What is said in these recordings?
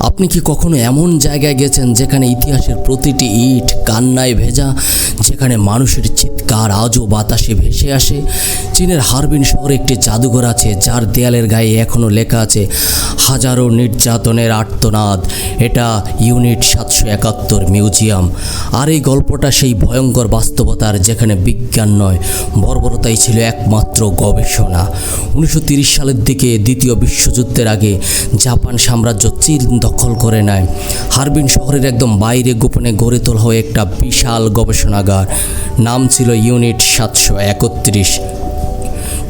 আপনি কি কখনো এমন জায়গায় গেছেন যেখানে ইতিহাসের প্রতিটি ইট কান্নায় ভেজা, যেখানে মানুষের চিৎকার আজও বাতাসে ভেসে আসে? চীনের হারবিন শহরে একটি জাদুঘর আছে, যার দেয়ালের গায়ে এখনও লেখা আছে, হাজারো নির্যাতনের আর্তনাদ। এটা ইউনিট সাতশো একাত্তর মিউজিয়াম। আর এই গল্পটা সেই ভয়ঙ্কর বাস্তবতার, যেখানে বিজ্ঞান নয়, বর্বরতাই ছিল একমাত্র গবেষণা। উনিশশো সালের দিকে দ্বিতীয় বিশ্বযুদ্ধের আগে জাপান সাম্রাজ্য চীন দখল করে নেয়। হারবিন শহরের একদম বাইরে গোপনে গড়ে তোলা হয় একটা বিশাল গবেষণাগার। নাম ছিল ইউনিট সাতশো একত্রিশ।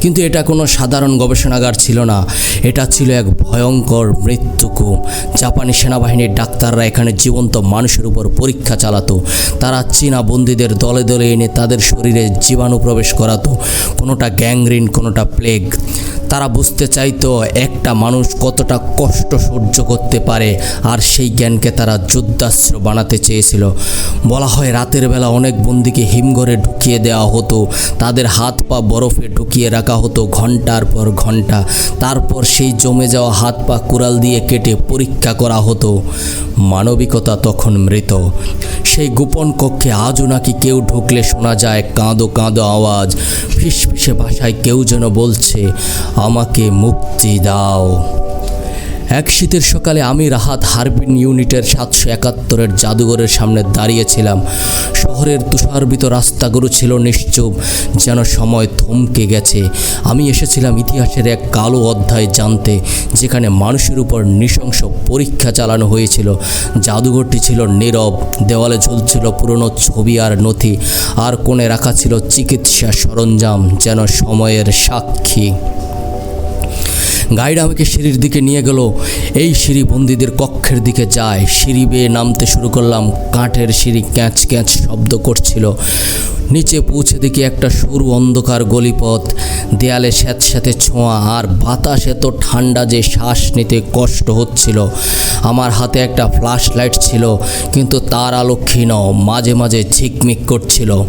কিন্তু এটা কোনো সাধারণ গবেষণাগার ছিল না। এটা ছিল এক ভয়ঙ্কর মৃত্যুকূপ জাপানি সেনাবাহিনীর ডাক্তাররা এখানে জীবন্ত মানুষের উপর পরীক্ষা চালাতো। তারা চীনা বন্দীদের দলে দলে এনে তাদের শরীরে জীবাণু প্রবেশ করাতো। কোনোটা গ্যাংরিন, কোনোটা প্লেগ। তারা বুঝতে চাইতো একটা মানুষ কতটা কষ্ট সহ্য করতে পারে আর সেই জ্ঞানকে তারা যুদ্ধাস্ত্র বানাতে চেয়েছিল। বলা হয় রাতের বেলা অনেক বন্দিকে হিমঘরে ঢুকিয়ে দেওয়া হতো। তাদের হাত পা বরফে ঢুকিয়ে রাখা হতো ঘণ্টার পর ঘণ্টা তারপর সেই জমে যাওয়া হাত পা কুড়াল দিয়ে কেটে পরীক্ষা করা হতো। মানবিকতা তখন মৃত। সেই গোপন কক্ষে আজও নাকি কেউ ঢুকলে শোনা যায় কাঁদো কাঁদো আওয়াজ। ফিসফিসে ভাষায় কেউ যেন বলছে আমাকে মুক্তি দাও। এক শীতের সকালে আমি রাহাত হারবিন ইউনিটের সাতশো একাত্তরের জাদুঘরের সামনে দাঁড়িয়েছিলাম। শহরের তুষারবিত রাস্তাগুলো ছিল নিশ্চুপ, যেন সময় থমকে গেছে। আমি এসেছিলাম ইতিহাসের এক কালো অধ্যায় জানতে, যেখানে মানুষের উপর নৃশংস পরীক্ষা চালানো হয়েছিল। জাদুঘরটি ছিল নীরব, দেওয়ালে ঝুলছিল পুরনো ছবি আর নথি, আর কোণে রাখা ছিল চিকিৎসা সরঞ্জাম, যেন সময়ের সাক্ষী। গাইড আমাকে সিঁড়ির দিকে নিয়ে গেল। এই সিঁড়ি বন্দিদের কক্ষের দিকে যায়। সিঁড়ি বেয়ে নামতে শুরু করলাম। কাঠের সিঁড়ি ক্যাঁচ ক্যাঁচ শব্দ করছিল। নিচে পৌঁছে দেখি একটা সরু অন্ধকার গলিপথ। দেয়ালে স্যাঁতস্যাঁতে ছোঁয়া আর বাতাস এত ঠান্ডা যে শ্বাস নিতে কষ্ট হচ্ছিল। আমার হাতে একটা ফ্ল্যাশ লাইট ছিল, কিন্তু তার আলো ক্ষীণ, মাঝে মাঝে ঝিকমিক করছিল।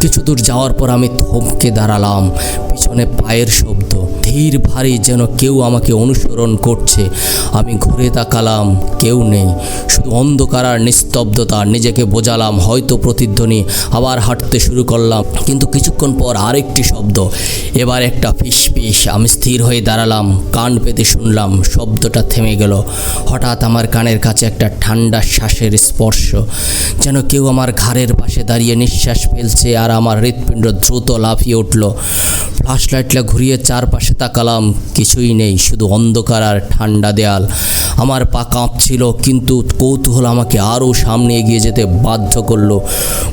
কিছু দূর যাওয়ার পর আমি থমকে দাঁড়ালাম। পিছনে পায়ের শব্দ। ধীর ভারী যেন কেউ আমাকে অনুসরণ করছে। আমি ঘুরে তাকালাম, কেউ নেই। শুধু অন্ধকার আর নিস্তব্ধতা, নিজেকে বোঝালাম, হয়তো প্রতিধ্বনি, আবার হাঁটতে শুরু করলাম। কিন্তু কিছুক্ষণ পর আরেকটি শব্দ। এবার একটা ফিস ফিস আমি স্থির হয়ে দাঁড়ালাম, কান পেতে শুনলাম, শব্দটা থেমে গেল। হঠাৎ আমার কানের কাছে একটা ঠান্ডা শ্বাসের স্পর্শ। যেন কেউ আমার ঘাড়ের পাশে দাঁড়িয়ে নিঃশ্বাস ফেলছে আর আমার হৃৎপিণ্ড দ্রুত লাফিয়ে উঠল। ফ্লাশ লাইটটা ঘুরিয়ে চারপাশে তাকালাম, কিছুই নেই, শুধু অন্ধকার আর ঠান্ডা দেয়াল। আমার পা কাঁপছিল, কিন্তু কৌতূহল আমাকে আরও সামনে এগিয়ে যেতে বাধ্য করল।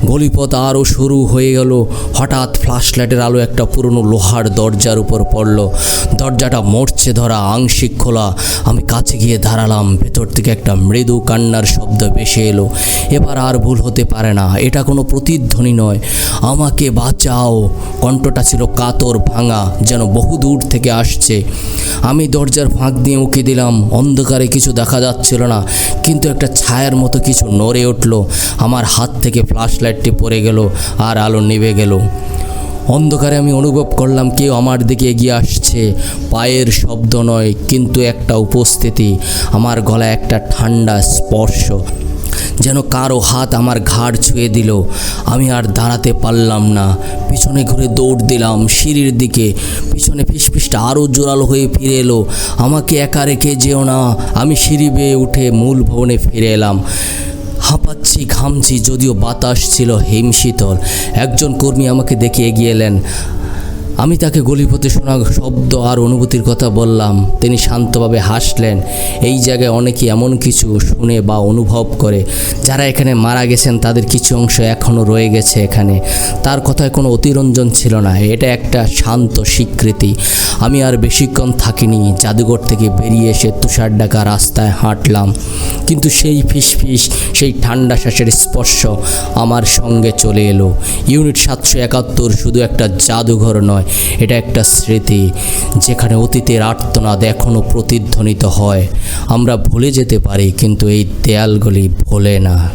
গলিপথ আরও শুরু হয়ে গেল, হঠাৎ ফ্লাশ লাইটের আলো একটা পুরনো লোহার দরজার উপর পড়ল। দরজাটা মরছে ধরা আংশিক খোলা। আমি কাছে গিয়ে দাঁড়ালাম, ভেতর থেকে একটা মৃদু কান্নার শব্দ ভেসে এলো। এবার আর ভুল হতে পারে না, এটা কোনো প্রতিধ্বনি নয়। আমাকে বাঁচাও, কণ্ঠটা ছিল কাতর ভাঙা যেন বহু দূর থেকে আসছে। আমি দরজার ফাঁক দিয়ে উঁকি দিলাম, অন্ধকারে কিছু দেখা যাচ্ছিল না, কিন্তু একটা ছায়ার মতো কিছু নড়ে উঠল। আমার হাত থেকে ফ্ল্যাশ লাইটটি পড়ে গেল আর আলো নিভে গেল। অন্ধকারে আমি অনুভব করলাম কেউ আমার দিকে এগিয়ে আসছে। পায়ের শব্দ নয়, কিন্তু একটা উপস্থিতি। আমার গলায় একটা ঠান্ডা স্পর্শ। যেন কারও হাত আমার ঘাড় ছুঁয়ে দিল। আমি আর দাঁড়াতে পারলাম না। পিছনে ঘুরে দৌড় দিলাম সিঁড়ির দিকে। পিছনে ফিসফিসটা আরও জোরালো হয়ে ফিরে এলো। আমাকে একা রেখে যেও না। আমি সিঁড়ি বেয়ে উঠে মূল ভবনে ফিরে এলাম। হাঁপাচ্ছি, ঘামছি, যদিও বাতাস ছিল হিমশীতল। একজন কর্মী আমাকে দেখে এগিয়ে এলেন। আমি তাকে গলিপথে শোনা শব্দ আর অনুভূতির কথা বললাম। তিনি শান্তভাবে হাসলেন। এই জায়গায় অনেকেই এমন কিছু শুনে বা অনুভব করে। যারা এখানে মারা গেছেন, তাদের কিছু অংশ এখনও রয়ে গেছে এখানে। তার কথায় কোনো অতিরঞ্জন ছিল না। এটা একটা শান্ত স্বীকৃতি। আমি আর বেশিক্ষণ থাকিনি। জাদুঘর থেকে বেরিয়ে এসে তুষার ডাকা রাস্তায় হাঁটলাম। কিন্তু সেই ফিসফিস, সেই ঠান্ডা শ্বাসের স্পর্শ আমার সঙ্গে চলে এলো। ইউনিট সাতশো একাত্তর শুধু একটা জাদুঘর নয় এটা একটা স্মৃতি যেখানে অতীতের আর্তনাদ এখনও প্রতিধ্বনিত হয়। আমরা ভুলে যেতে পারি, কিন্তু এই দেয়ালগুলি ভোলে না।